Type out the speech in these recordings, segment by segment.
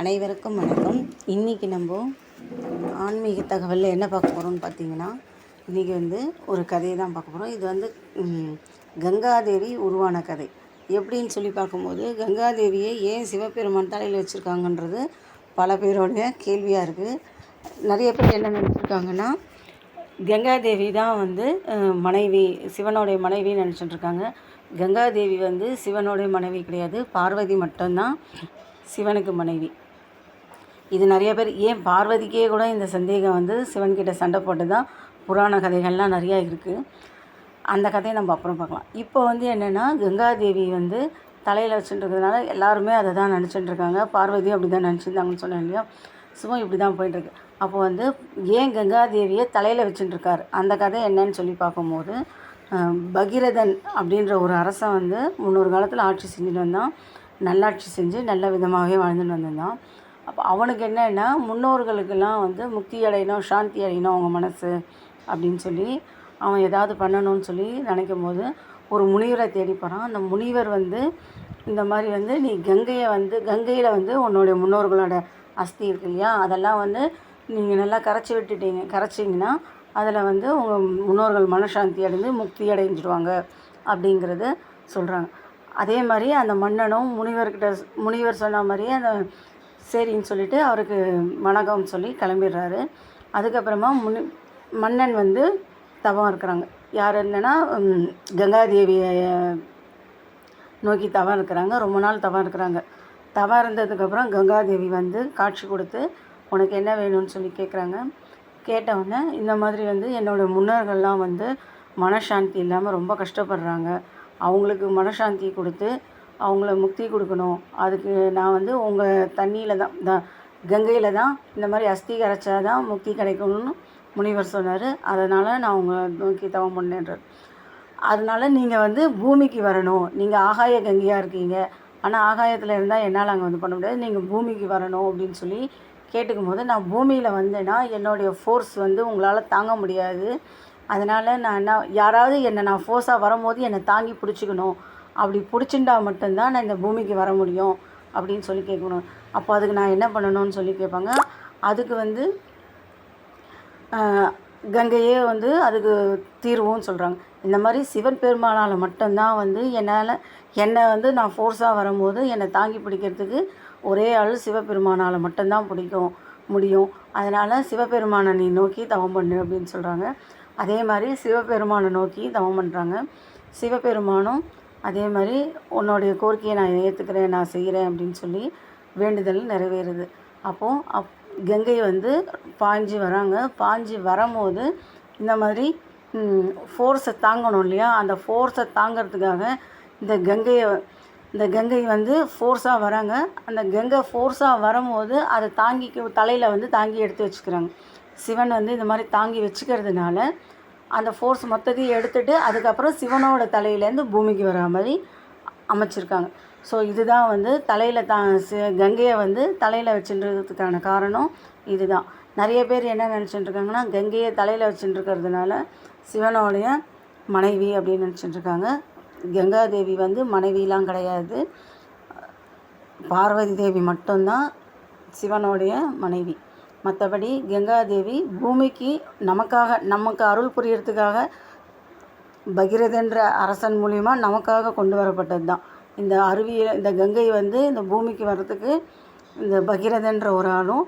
அனைவருக்கும் வணக்கம். இன்றைக்கி நம்ம ஆன்மீக தகவலில் என்ன பார்க்க போகிறோம்னு பார்த்தீங்கன்னா இன்றைக்கி வந்து ஒரு கதையை தான் பார்க்க போகிறோம் இது வந்து கங்காதேவி உருவான கதை. எப்படின்னு சொல்லி பார்க்கும்போது கங்காதேவியை ஏன் சிவபெருமான் தலையில் வச்சுருக்காங்கன்றது பல பேரோடைய கேள்வியாக இருக்குது நிறைய பேர் என்ன நினச்சிருக்காங்கன்னா கங்காதேவி தான் வந்து மனைவி சிவனுடைய மனைவின்னு நினச்சிட்டு இருக்காங்க கங்காதேவி வந்து சிவனுடைய மனைவி கிடையாது. பார்வதி மட்டும்தான் சிவனுக்கு மனைவி. இது நிறைய பேர் ஏன் பார்வதிக்கே கூட இந்த சந்தேகம் வந்து சிவன்கிட்ட சண்டை போட்டு தான் புராண கதைகள்லாம் நிறையா இருக்குது அந்த கதையை நம்ம அப்புறம் பார்க்கலாம். இப்போ வந்து என்னென்னா கங்காதேவி வந்து தலையில் வச்சுட்டுருக்கிறதுனால எல்லாருமே அதை தான் நினச்சிட்டு இருக்காங்க பார்வதி அப்படி தான் நினச்சிருந்தாங்கன்னு சொன்னேன் இல்லையா? சும்மா இப்படி தான் போயிட்டுருக்கு. அப்போ வந்து ஏன் கங்காதேவியை தலையில் வச்சுட்டுருக்கார்? அந்த கதை என்னன்னு சொல்லி பார்க்கும்போது பகீரதன் அப்படின்ற ஒரு அரசன் வந்து முன்னொரு காலத்தில் ஆட்சி செஞ்சுட்டு வந்தான். நல்லாட்சி செஞ்சு நல்ல விதமாகவே வாழ்ந்துட்டு வந்திருந்தான். அப்போ அவனுக்கு என்னென்னா முன்னோர்களுக்கெல்லாம் வந்து முக்தி அடையணும் சாந்தி அடையணும் அவங்க மனசு அப்படின்னு சொல்லி அவன் ஏதாவது பண்ணணும்னு சொல்லி நினைக்கும் போது ஒரு முனிவரை தேடி போகிறான் அந்த முனிவர் வந்து இந்த மாதிரி வந்து நீ கங்கையை வந்து கங்கையில் வந்து உன்னுடைய முன்னோர்களோட அஸ்தி இருக்கு இல்லையா? அதெல்லாம் வந்து நீங்கள் நல்லா கரைச்சி விட்டுட்டீங்க கரைச்சிங்கன்னா அதில் வந்து உங்கள் முன்னோர்கள் மனசாந்தி அடைந்து முக்தி அடைஞ்சிடுவாங்க அப்படிங்கிறது சொல்கிறாங்க அதே மாதிரி அந்த மன்னனும் முனிவர்கிட்ட முனிவர் சொன்ன மாதிரியே அந்த சரின்னு சொல்லிட்டு அவருக்கு வணக்கம் சொல்லி கிளம்பிடுறாரு. அதுக்கப்புறமா முனி மன்னன் வந்து தவம் இருக்கிறாங்க. யார் என்னன்னா கங்காதேவியை நோக்கி தவம் இருக்கிறாங்க. ரொம்ப நாள் தவம் இருக்கிறாங்க. தவம் இருந்ததுக்கப்புறம் கங்காதேவி வந்து காட்சி கொடுத்து உனக்கு என்ன வேணும்னு சொல்லி கேட்குறாங்க. கேட்டவுடனே இந்த மாதிரி வந்து என்னோடய முன்னோர்கள்லாம் வந்து மனசாந்தி இல்லாமல் ரொம்ப கஷ்டப்படுறாங்க. அவங்களுக்கு மனசாந்தி கொடுத்து அவங்கள முக்தி கொடுக்கணும். அதுக்கு நான் வந்து உங்கள் தண்ணியில் தான் தான் கங்கையில் தான் இந்த மாதிரி அஸ்தி கரைச்சா தான் முக்தி கிடைக்கணும்னு முனிவர் சொன்னார். அதனால் நான் உங்களை நோக்கி தவம் பண்ணேன்றார். அதனால் நீங்கள் வந்து பூமிக்கு வரணும். நீங்கள் ஆகாய கங்கையாக இருக்கீங்க. ஆனால் ஆகாயத்தில் இருந்தால் என்னால் அங்கே வந்து பண்ண முடியாது. நீங்கள் பூமிக்கு வரணும் அப்படின்னு சொல்லி கேட்டுக்கும் போது நான் பூமியில் வந்தேன்னா என்னுடைய ஃபோர்ஸ் வந்து உங்களால் தாங்க முடியாது. அதனால் நான் என்ன யாராவது என்னை நான் ஃபோர்ஸாக வரும்போது என்னை தாங்கி பிடிச்சிக்கணும். அப்படி பிடிச்சிருந்தா மட்டும்தான் நான் இந்த பூமிக்கு வர முடியும் அப்படின்னு சொல்லி கேட்கணும். அப்போ அதுக்கு நான் என்ன பண்ணணும்னு சொல்லி கேட்பாங்க. அதுக்கு வந்து கங்கையே வந்து அதுக்கு தீர்வும் சொல்கிறாங்க இந்த மாதிரி சிவன் பெருமானால் மட்டும்தான் வந்து என்னால் என்னை வந்து நான் ஃபோர்ஸாக வரும்போது என்னை தாங்கி பிடிக்கிறதுக்கு ஒரே ஆள் சிவபெருமானால் மட்டும்தான் பிடிக்கும் முடியும். அதனால் சிவபெருமானை நீ நோக்கி தவம் பண்ணு அப்படின்னு சொல்கிறாங்க அதே மாதிரி சிவபெருமானை நோக்கி தவம் பண்ணுறாங்க சிவபெருமானும் அதே மாதிரி உன்னுடைய கோரிக்கையை நான் ஏற்றுக்கிறேன் நான் செய்கிறேன் அப்படின்னு சொல்லி வேண்டுதல் நிறைவேறுது. அப்போது அப் கங்கை வந்து பாஞ்சு வராங்க. பாஞ்சு வரும்போது இந்த மாதிரி ஃபோர்ஸை தாங்கணும் இல்லையா? அந்த ஃபோர்ஸை தாங்கிறதுக்காக இந்த கங்கையை இந்த கங்கை வந்து ஃபோர்ஸாக வராங்க. அந்த கங்கை ஃபோர்ஸாக வரும்போது அதை தாங்கிக்க தலையில் வந்து தாங்கி எடுத்து வச்சுக்கிறாங்க. சிவன் வந்து இந்த மாதிரி தாங்கி வச்சுக்கிறதுனால அந்த ஃபோர்ஸ் மொத்தத்தையும் எடுத்துகிட்டு அதுக்கப்புறம் சிவனோட தலையிலேருந்து பூமிக்கு வர மாதிரி அமைச்சிருக்காங்க. ஸோ இதுதான் வந்து தலையில் தா சி- கங்கையை வந்து தலையில் வச்சுன்றதுக்கான காரணம் இதுதான். நிறைய பேர் என்ன நினச்சிட்டு இருக்காங்கன்னா கங்கையை தலையில் வச்சுட்டு இருக்கிறதுனால சிவனோடைய மனைவி அப்படின்னு நினச்சிட்டு இருக்காங்க கங்காதேவி வந்து மனைவிலாம் கிடையாது. பார்வதி தேவி மட்டும்தான் சிவனுடைய மனைவி. மற்றபடி கங்காதேவி பூமிக்கு நமக்காக நமக்கு அருள் புரியறதுக்காக பகீரதன்ற அரசன் மூலிமா நமக்காக கொண்டு வரப்பட்டது தான் இந்த அருவியை இந்த கங்கை வந்து இந்த பூமிக்கு வர்றதுக்கு இந்த பகீரதன்ற ஒரு ஆளும்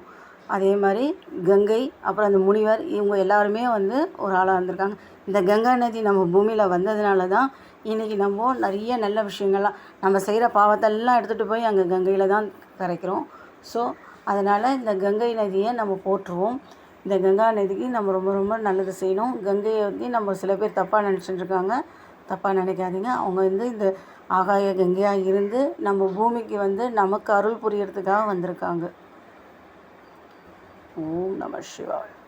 அதே மாதிரி கங்கை அப்புறம் அந்த முனிவர் இவங்க எல்லாருமே வந்து ஒரு ஆளாக இருந்திருக்காங்க. இந்த கங்கா நதி நம்ம பூமியில் வந்ததுனால தான் இன்றைக்கி நம்ம நிறைய நல்ல விஷயங்கள்லாம் நம்ம செய்கிற பாவத்தெல்லாம் எடுத்துகிட்டு போய் அங்கே கங்கையில் தான் கரைக்கிறோம். ஸோ அதனால் இந்த கங்கை நதியை நம்ம போற்றுவோம். இந்த கங்கா நதிக்கு நம்ம ரொம்ப ரொம்ப நல்லது செய்யணும். கங்கையை வந்து நம்ம சில பேர் தப்பாக நினச்சிட்டு இருக்காங்க தப்பாக நினைக்காதீங்க. அவங்க வந்து இந்த ஆகாய கங்கையாக இருந்து நம்ம பூமிக்கு வந்து நமக்கு அருள் புரியறதுக்காக வந்திருக்காங்க. ஓம் நம சிவாய்.